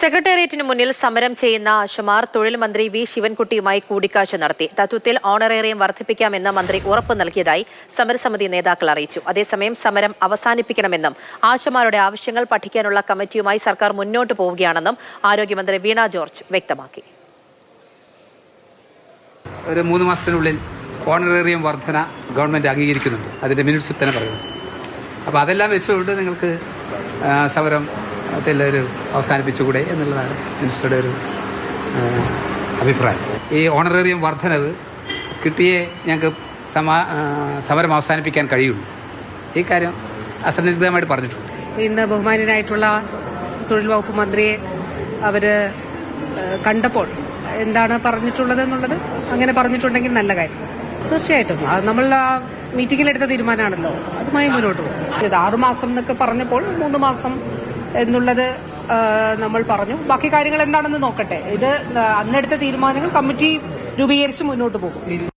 സെക്രട്ടേറിയറ്റിന് മുന്നിൽ സമരം ചെയ്യുന്ന ആശമാർ തൊഴിൽ മന്ത്രി വി ശിവൻകുട്ടിയുമായി കൂടിക്കാഴ്ച നടത്തി. തത്വത്തിൽ ഓണറേറിയം വർദ്ധിപ്പിക്കാമെന്ന് മന്ത്രി ഉറപ്പ് നൽകിയതായി സമരസമിതി നേതാക്കൾ അറിയിച്ചു. അതേസമയം സമരം അവസാനിപ്പിക്കണമെന്നും ആശമാരുടെ ആവശ്യങ്ങൾ പഠിക്കാനുള്ള കമ്മിറ്റിയുമായി സർക്കാർ മുന്നോട്ട് പോവുകയാണെന്നും ആരോഗ്യമന്ത്രി വീണ ജോർജ് വ്യക്തമാക്കി. ഒരു മൂന്ന് മാസത്തിനുള്ളിൽ ഓണറേറിയം വർധന ഗവൺമെന്റ് അംഗീകരിക്കുന്നുണ്ട്. അതിന്റെ മിനിറ്റ്സിൽ തന്നെ പറയുന്നുണ്ട്. അപ്പോൾ അതെല്ലാം വെച്ചുകൊണ്ട് നിങ്ങൾക്ക് ആ, ഒരു അവസാനിപ്പിച്ചുകൂടെ എന്നുള്ളതാണ് മിനിസ്റ്ററുടെ ഒരു അഭിപ്രായം. ഈ ഓണറേറിയം വർധനവ് കിട്ടിയേ ഞങ്ങൾക്ക് സമാ സമരം അവസാനിപ്പിക്കാൻ കഴിയുള്ളൂ. ഈ കാര്യം അസന്നിഗ്ധമായിട്ട് പറഞ്ഞിട്ടുണ്ട്. ഇന്ന് ബഹുമാനായിട്ടുള്ള തൊഴിൽ വകുപ്പ് മന്ത്രിയെ അവർ കണ്ടപ്പോൾ എന്താണ് പറഞ്ഞിട്ടുള്ളത് എന്നുള്ളത് അങ്ങനെ പറഞ്ഞിട്ടുണ്ടെങ്കിൽ നല്ല കാര്യം. തീർച്ചയായിട്ടും. നമ്മൾ എടുത്ത തീരുമാനമാണല്ലോ. അതുമായി മുന്നോട്ട് പോകും. ആറുമാസം എന്നൊക്കെ പറഞ്ഞപ്പോൾ മൂന്ന് മാസം എന്നുള്ളത് നമ്മൾ പറഞ്ഞു. ബാക്കി കാര്യങ്ങൾ എന്താണെന്ന് നോക്കട്ടെ. ഇത് അന്നെടുത്ത തീരുമാനങ്ങൾ കമ്മിറ്റി രൂപീകരിച്ച് മുന്നോട്ട് പോകും.